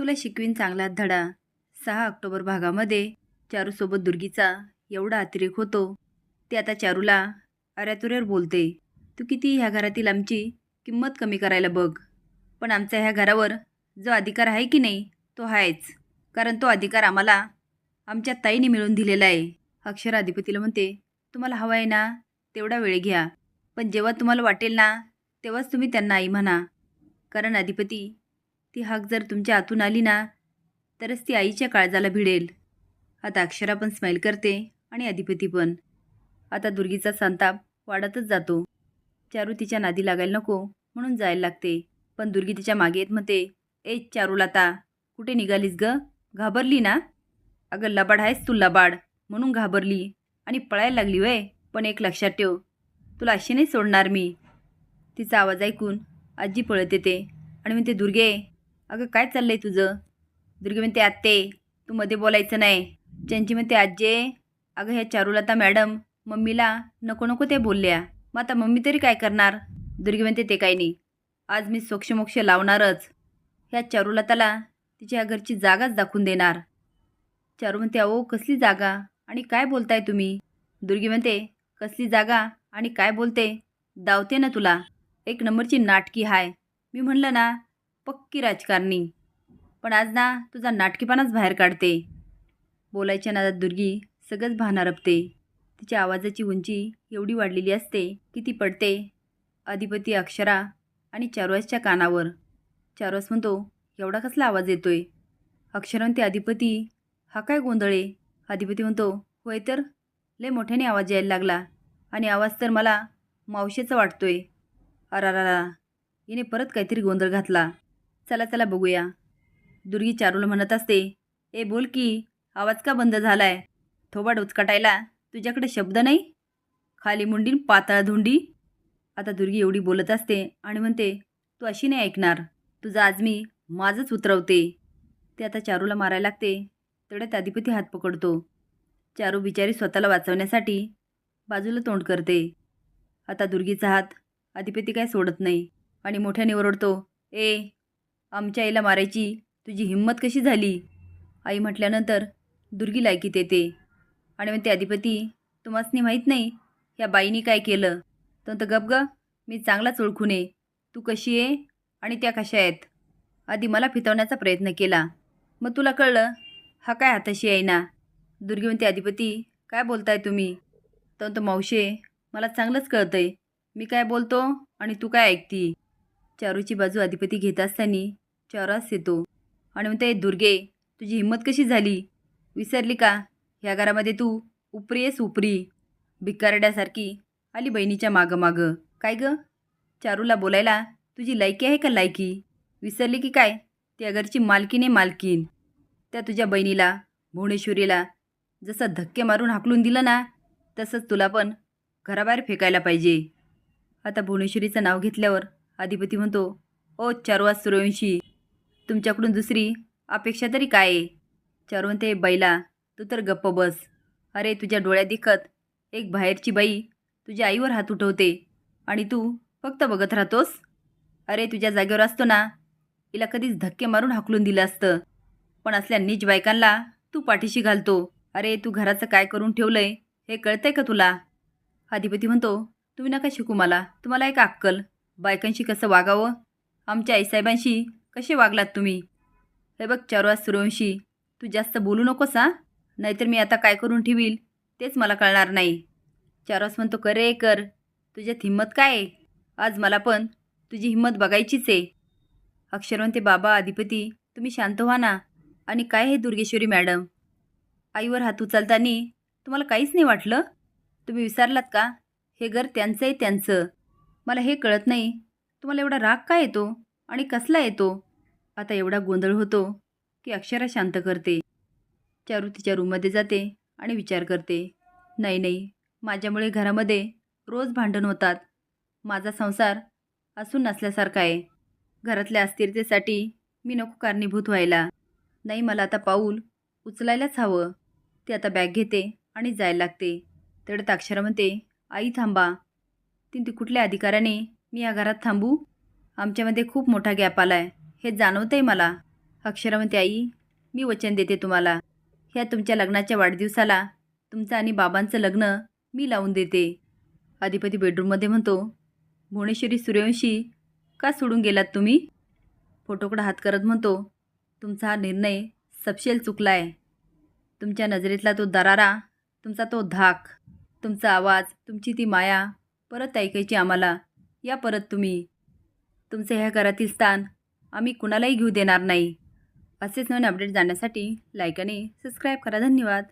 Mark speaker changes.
Speaker 1: तुला शिकवीन चांगला धडा. सहा ऑक्टोबर भागामध्ये चारूसोबत दुर्गीचा एवढा अतिरेक होतो. ते आता चारूला अऱ्यातुऱ्यावर बोलते तू किती ह्या घरातील आमची किंमत कमी करायला बघ. पण आमचा ह्या घरावर जो अधिकार आहे की नाही तो आहेच कारण तो अधिकार आम्हाला आमच्या ताईने मिळून दिलेला आहे. अक्षर अधिपतीला म्हणते तुम्हाला हवा आहे ना तेवढा वेळ घ्या. पण जेव्हा तुम्हाला वाटेल ना तेव्हाच तुम्ही त्यांना आई म्हणा. कारण अधिपती ती हाक जर तुमच्या आतून आली ना तरच ती आईच्या काळजाला भिडेल. आता अक्षरा पण स्माईल करते आणि अधिपती पण. आता दुर्गीचा संताप वाढतच जातो. चारू तिच्या नादी लागायला नको म्हणून जायला लागते. पण दुर्गी तिच्यामागे येत म्हणते ए चारूलाता कुठे निघालीस ग? घाबरली ना? अगं लबाड आहेस तू लबाड. म्हणून घाबरली. आणि पळायला लागली वय. पण एक लक्षात ठेव. तुला अशी नाही सोडणार मी. तिचा आवाज ऐकून आजी पळत येते आणि म्हणते दुर्गे अगं काय चाललंय तुझं? दुर्गे म्हणते आत्ते तू मध्ये बोलायचं नाही. ज्यांची म्हणते आजे अगं ह्या चारुलता मॅडम मम्मीला नको नको ते बोलल्या. मग आता मम्मी तरी काय करणार? दुर्गे म्हणते ते काही नाही. आज मी सोक्षमोक्ष लावणारच. ह्या चारुलताला तिच्या घरची जागाच दाखवून देणार. चारू म्हणते अहो कसली जागा? आणि काय बोलताय तुम्ही? दुर्गी म्हणते कसली जागा आणि काय बोलते? दावते ना तुला. एक नंबरची नाटकी हाय. मी म्हणलं ना पक्की राजकारणी. पण आज ना तुझा नाटकीपणाच बाहेर काढते. बोलायच्या नादात दुर्गी सगळंच भाना रपते. तिच्या आवाजाची उंची एवढी वाढलेली असते की ती पडते. अधिपती अक्षरा आणि चारुवासच्या कानावर. चारुवास म्हणतो एवढा कसला आवाज येतोय? अक्षरा म्हणते अधिपती हा काय गोंधळे अधिपती म्हणतो होय तर लय मोठ्याने आवाज यायला लागला आणि आवाज तर मला मावशीचा वाटतोय. अरारारा. हिने परत काहीतरी गोंधळ घातला. चला चला बघूया. दुर्गी चारूला म्हणत असते ए बोल की आवाज का बंद झालाय? थोबाड उचकाटायला तुझ्याकडे शब्द नाही? खाली मुंडीन पातळ धुंडी? आता दुर्गी एवढी बोलत असते आणि म्हणते तू अशी नाही ऐकणार. तुझं आज मी माझंच उतरवते. ते आता चारूला मारायला लागते. तेवढ्यात अधिपती हात पकडतो. चारू बिचारी स्वतःला वाचवण्यासाठी बाजूला तोंड करते. आता दुर्गीचा हात अधिपती काय सोडत नाही आणि मोठ्याने ओरडतो ए आमच्या आईला मारायची. तुझी हिंमत कशी झाली? आई म्हटल्यानंतर दुर्गी लायकीत येते. आणि म्हणते अधिपती तुम्हासनी माहीत नाही या बाईनी काय केलं तर गप ग मी चांगलाच ओळखून ये तू कशी आहे आणि त्या कशा आहेत आधी मला फितवण्याचा प्रयत्न केला. मग तुला कळलं हा काय हाताशी आहे ना? दुर्गी म्हणते अधिपती काय बोलताय तुम्ही तर तो मावशे मला चांगलंच कळतंय. मी काय बोलतो आणि तू काय ऐकती? चारूची बाजू अधिपती घेत असताना चारास येतो. आणि म्हणते दुर्गे तुझी हिंमत कशी झाली? विसरली का? ह्या घरामध्ये तू उपरी उपरी. भिकारड्यासारखी आली बहिणीच्या मागं मागं काय गं? चारूला बोलायला तुझी लायकी आहे का लायकी? विसरली की काय? त्या घरची मालकीने मालकीन त्या तुझ्या बहिणीला भुवनेश्वरीला जसं धक्के मारून हाकलून दिलं ना तसंच तुला पण घराबाहेर फेकायला पाहिजे. आता भुवनेश्वरीचं नाव घेतल्यावर अधिपती म्हणतो ओ चारवास सूर्यवंशी तुमच्याकडून दुसरी अपेक्षा तरी काय आहे? चारू म्हणते बैला तू तर गप्प बस. अरे तुझ्या डोळ्या दिखत एक बाहेरची बाई तुझ्या आईवर हात उठवते आणि तू फक्त बघत राहतोस? अरे तुझ्या जागेवर असतो ना हिला कधीच धक्के मारून हाकलून दिलं असतं. पण असल्या नीच बायकांना तू पाठीशी घालतो. अरे तू घराचं काय करून ठेवलंय हे कळतंय का तुला? अधिपती म्हणतो तुम्ही नका शिकू मला तुम्हाला एक अक्कल. बायकांशी कसं वागावं? आमच्या आईसाहेबांशी कसे वागलात तुम्ही? हे बघ चारवाज सूर्यवंशी तू जास्त बोलू नकोस हां? नाहीतर मी आता काय करून ठेवील? तेच मला कळणार नाही. चारवास म्हणतो करे कर. तुझ्यात हिंमत काय आहे? आज मला पण तुझी हिंमत बघायचीच आहे. अक्षरवंते बाबा अधिपती तुम्ही शांत व्हा ना. आणि काय हे दुर्गेश्वरी मॅडम? आईवर हात उचलताना तुम्हाला काहीच नाही वाटलं? तुम्ही विसरलात का? हे घर त्यांचं आहे त्यांचं. मला हे कळत नाही. तुम्हाला एवढा राग का येतो? आणि कसला येतो? आता एवढा गोंधळ होतो की अक्षरा शांत करते. चारू तिच्या रूममध्ये जाते आणि विचार करते. नाही नाही माझ्यामुळे घरामध्ये रोज भांडण होतात. माझा संसार असून नसल्यासारखा आहे. घरातल्या अस्थिरतेसाठी मी नको कारणीभूत व्हायला. नाही मला आता पाऊल उचलायलाच हवं. ती आता बॅग घेते आणि जायला लागते. तेवढ्यात अक्षरा म्हणते आई थांबा. ती कुठल्या अधिकाराने मी या घरात थांबू? आमच्यामध्ये खूप मोठा गॅप आला आहे हे जाणवतं आहे मला. अक्षरावंती आई मी वचन देते तुम्हाला. ह्या तुमच्या लग्नाच्या वाढदिवसाला तुमचं आणि बाबांचं लग्न मी लावून देते. अधिपती बेडरूममध्ये म्हणतो भुवनेश्वरी सूर्यवंशी का सोडून गेलात तुम्ही? फोटोकडे हात करत म्हणतो तुमचा हा निर्णय सपशेल चुकला आहे तुमच्या नजरेतला तो दरारा तुमचा तो धाक तुमचा आवाज तुमची ती माया परत ऐकायची आम्हाला. या परत तुम्ही. तुमचं ह्या घरातील स्थान आम्ही कुणालाही घेऊ देणार नाही. असेच नवीन अपडेट जाण्यासाठी लाईक आणि सबस्क्राईब करा. धन्यवाद.